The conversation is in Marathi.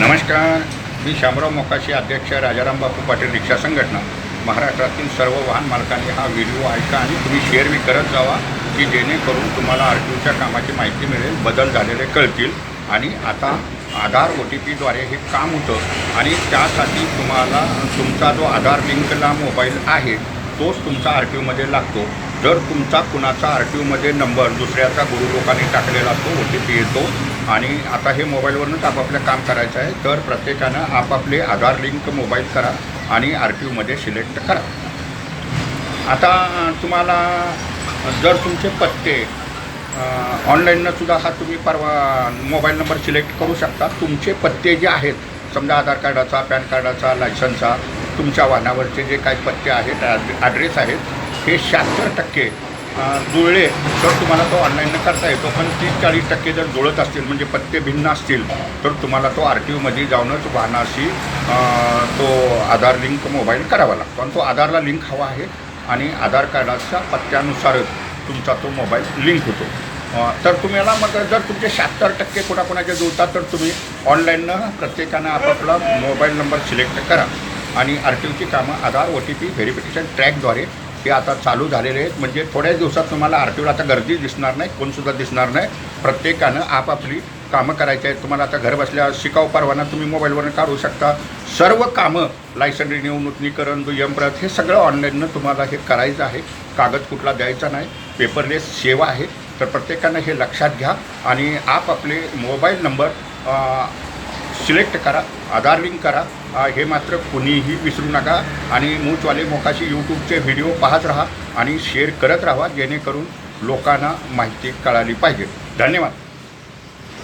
नमस्कार. मी शामराव मोकाशी अध्यक्ष राजाराम बापू पाटील रिक्षा संघटना. महाराष्ट्रातील सर्व वाहन मालकांनी हा व्हिडिओ ऐका आणि तुम्ही शेअर बी करत जावा की जेणेकरून तुम्हाला आर टी ओच्या कामाची माहिती मिळेल बदल झालेले कळतील आणि आता आधार ओ टी पीद्वारे हे काम होतं आणि त्यासाठी तुम्हाला तुमचा जो आधार लिंकला मोबाईल आहे तोच तुमचा आर टी ओमध्ये लागतो. जर तुमचा कुणाचा आर टी ओमध्ये नंबर दुसऱ्याचा गुरु लोकांनी टाकलेला असतो ओ टी पी येतो आणि आता हे मोबाईलवरूनच आपापलं काम करायचं आहे तर प्रत्येकानं आपापले आधार लिंक मोबाईल करा आणि आर टी ओमध्ये सिलेक्ट करा. आता तुम्हाला जर तुमचे पत्ते ऑनलाईननं सुद्धा हा तुम्ही परवा मोबाईल नंबर सिलेक्ट करू शकता. तुमचे पत्ते जे आहेत समजा आधार कार्डाचा पॅन कार्डाचा लायसनचा तुमच्या वाहनावरचे जे काही पत्ते आहेत ॲड- ॲड्रेस आहेत हे शहात्तर टक्के जुळले तर तुम्हाला तो ऑनलाईननं करता येतो. पण तीस चाळीस टक्के जर जुळत असतील म्हणजे पत्ते भिन्न असतील तर तुम्हाला तो आर टी ओमध्ये जाऊनच वाहनाशी तो आधार लिंक मोबाईल करावा लागतो. आणि तो आधारला लिंक हवा आहे आणि आधार कार्डाच्या पत्त्यानुसारच तुमचा तो मोबाईल लिंक होतो. तर तुम्हाला मग जर तुमचे शहात्तर टक्के कोणाकोणाचे जुळतात तर तुम्ही ऑनलाईननं प्रत्येकानं आपापला मोबाईल नंबर सिलेक्ट करा. आणि आर टी ओची कामं Aadhaar O T P verification ट्रॅकद्वारे हे आता चालू झालेले आहेत. म्हणजे थोड्याच दिवसात तुम्हाला आर टी ओला आता गर्दी दिसणार नाही कोणसुद्धा दिसणार नाही. प्रत्येकानं आपापली कामं करायची आहेत. तुम्हाला आता घर बसल्या शिकाऊ परवाना तुम्ही मोबाईलवरून काढू शकता. सर्व कामं लायसन रिन्यू नूतनीकरण दुय्यम प्रत हे सगळं ऑनलाईननं तुम्हाला हे करायचं आहे. कागद कुठला द्यायचा नाही. पेपरलेस सेवा आहे. तर प्रत्येकानं हे लक्षात घ्या. आणि आपापले मोबाईल नंबर सिलेक्ट करा आधार लिंक करा हे मात्र कुणीही विसरू नका आणि मूचवाले मोकाशी यूट्यूबचे व्हिडिओ पाहत राहा आणि शेअर करत राहा जेणेकरून लोकांना माहिती कळाली पाहिजे. धन्यवाद.